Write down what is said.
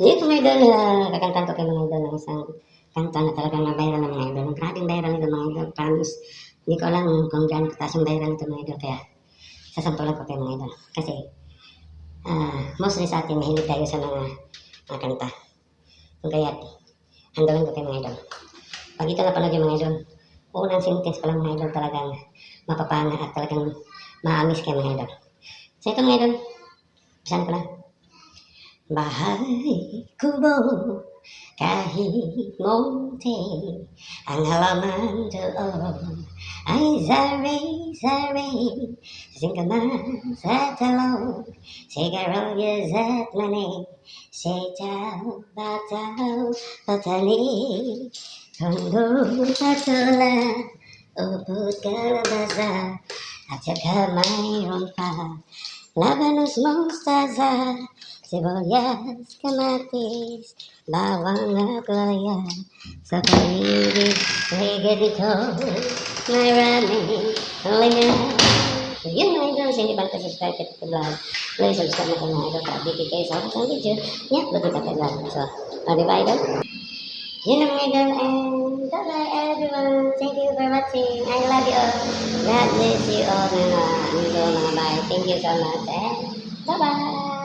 Dito mga idol, uh, kakantan ko kay mga idol ng isang kanta na talagang na-viral ng mga idol. Grabing viral nito mga idol, promise. Hindi ko alam kung gaano kataas yung viral nito mga idol, kaya sasampulan ko kay mga idol. Kasi, ah mostly sa atin, mahilig tayo sa mga, mga kanta. Kung kaya, handawin ko kay mga idol. Pag ito napanood yung mga idol, unang sentence pa lang mga idol talagang mapapana at talagang maamis kay mga idol. So ito mga idol, bisan ko 마이크로 가히 못해 안할라만도 아이 자레 자레 생각만 사탈로 세가로게 zet만에 세자오 바타오 바타니 통도 바탈라 오붓가라바자 아차카마이론파 Labanos mostaza, sibuyas, kamatis, bawang at laya. Sa paligid, higit ito, maraming linga. So yun mga idol, sa hindi pa subscribe ka sa vlog, please subscribe na kayo mga idol para di kayo sa akong video. Yan, ba't kita ka vlog. So, uh, di ba idol? Yun mga idol, and bye-bye. Thank you for watching. I love you all. God bless you all. Thank you so much, and bye-bye.